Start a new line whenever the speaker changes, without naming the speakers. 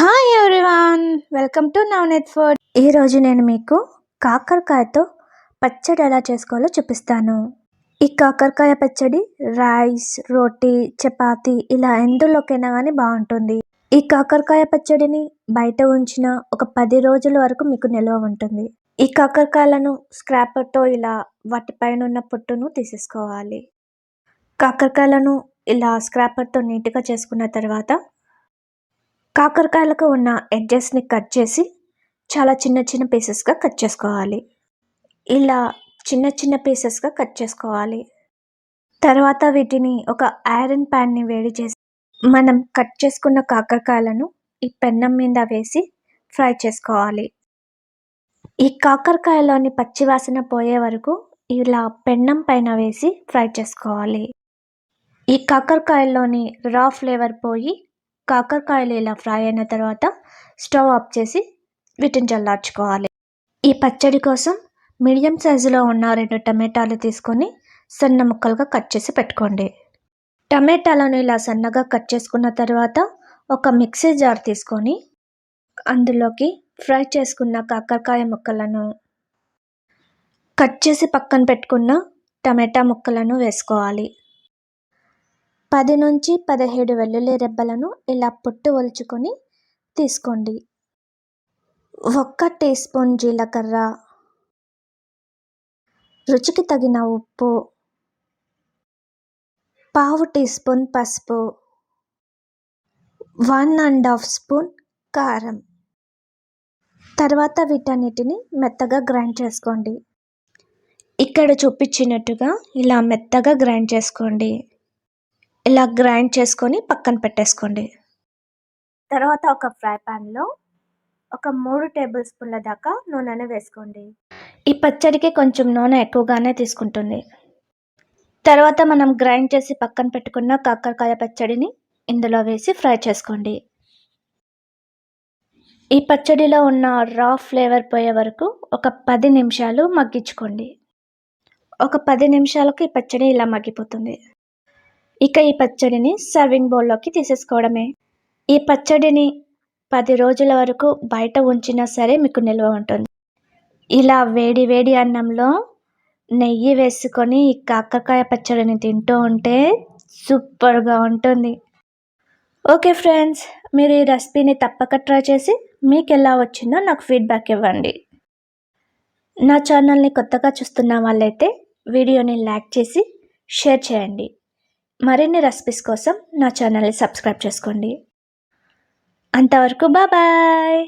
Hi everyone welcome to Navneet food ఈరోజు నేను మీకు కాకరకాయతో పచ్చడి ఎలా చేసుకోవాలో చూపిస్తాను. ఈ కాకరకాయ పచ్చడి రైస్ రోటీ చపాతి ఇలా ఎందులోకైనా కానీ బాగుంటుంది. ఈ కాకరకాయ పచ్చడిని బయట ఉంచిన ఒక పది రోజుల వరకు మీకు నిల్వ ఉంటుంది. ఈ కాకరకాయలను స్క్రాపర్తో ఇలా వాటిపైన ఉన్న పొట్టును తీసేసుకోవాలి. కాకరకాయలను ఇలా స్క్రాపర్తో నీట్గా చేసుకున్న తర్వాత కాకరకాయలకు ఉన్న ఎడ్జెస్ని కట్ చేసి చాలా చిన్న చిన్న పీసెస్గా కట్ చేసుకోవాలి. ఇలా చిన్న చిన్న పీసెస్గా కట్ చేసుకోవాలి. తర్వాత వీటిని ఒక ఐరన్ ప్యాన్ని వేడి చేసి మనం కట్ చేసుకున్న కాకరకాయలను ఈ పెన్నం మీద వేసి ఫ్రై చేసుకోవాలి. ఈ కాకరకాయలోని పచ్చివాసన పోయే వరకు ఇలా పెన్నం పైన వేసి ఫ్రై చేసుకోవాలి. ఈ కాకరకాయల్లోని రా ఫ్లేవర్ పోయి కాకరకాయలు ఇలా ఫ్రై అయిన తర్వాత స్టవ్ ఆఫ్ చేసి వీటిని చల్లార్చుకోవాలి. ఈ పచ్చడి కోసం మీడియం సైజులో ఉన్న రెండు టమాటాలు తీసుకొని సన్న ముక్కలుగా కట్ చేసి పెట్టుకోండి. టమాటాలను ఇలా సన్నగా కట్ చేసుకున్న తర్వాత ఒక మిక్సీ జార్ తీసుకొని అందులోకి ఫ్రై చేసుకున్న కాకరకాయ ముక్కలను కట్ చేసి పక్కన పెట్టుకున్న టమాటా ముక్కలను వేసుకోవాలి. పది నుంచి పదిహేడు వెల్లుల్లి రెబ్బలను ఇలా పొట్టు ఒలుచుకొని తీసుకోండి. ఒక్క టీ స్పూన్ జీలకర్ర. రుచికి తగిన ఉప్పు. పావు టీ స్పూన్ పసుపు. వన్ అండ్ హాఫ్ స్పూన్ కారం. తర్వాత వీటన్నిటిని మెత్తగా గ్రైండ్ చేసుకోండి. ఇక్కడ చూపించినట్టుగా ఇలా మెత్తగా గ్రైండ్ చేసుకోండి. ఇలా గ్రైండ్ చేసుకొని పక్కన పెట్టేసుకోండి. తర్వాత ఒక ఫ్రై ప్యాన్లో ఒక మూడు టేబుల్ స్పూన్ల దాకా నూనెను వేసుకోండి. ఈ పచ్చడికి కొంచెం నూనె ఎక్కువగానే తీసుకుంటుంది. తర్వాత మనం గ్రైండ్ చేసి పక్కన పెట్టుకున్న కాకరకాయ పచ్చడిని ఇందులో వేసి ఫ్రై చేసుకోండి. ఈ పచ్చడిలో ఉన్న రా ఫ్లేవర్ పోయే వరకు ఒక పది నిమిషాలు మగ్గించుకోండి. ఒక పది నిమిషాలకు ఈ పచ్చడి ఇలా మగ్గిపోతుంది. ఇక ఈ పచ్చడిని సర్వింగ్ బౌల్లోకి తీసేసుకోవడమే. ఈ పచ్చడిని పది రోజుల వరకు బయట ఉంచినా సరే మీకు నిల్వ ఉంటుంది. ఇలా వేడి వేడి అన్నంలో నెయ్యి వేసుకొని ఈ కాకరకాయ పచ్చడిని తింటూ ఉంటే సూపర్గా ఉంటుంది. ఓకే ఫ్రెండ్స్ మీరు ఈ రెసిపీని తప్పక ట్రై చేసి మీకు ఎలా వచ్చిందో నాకు ఫీడ్బ్యాక్ ఇవ్వండి. నా ఛానల్ని కొత్తగా చూస్తున్న వాళ్ళైతే వీడియోని లైక్ చేసి షేర్ చేయండి. మరిన్ని రెసిపీస్ కోసం నా ఛానల్ని సబ్స్క్రైబ్ చేసుకోండి. అంతవరకు బాయ్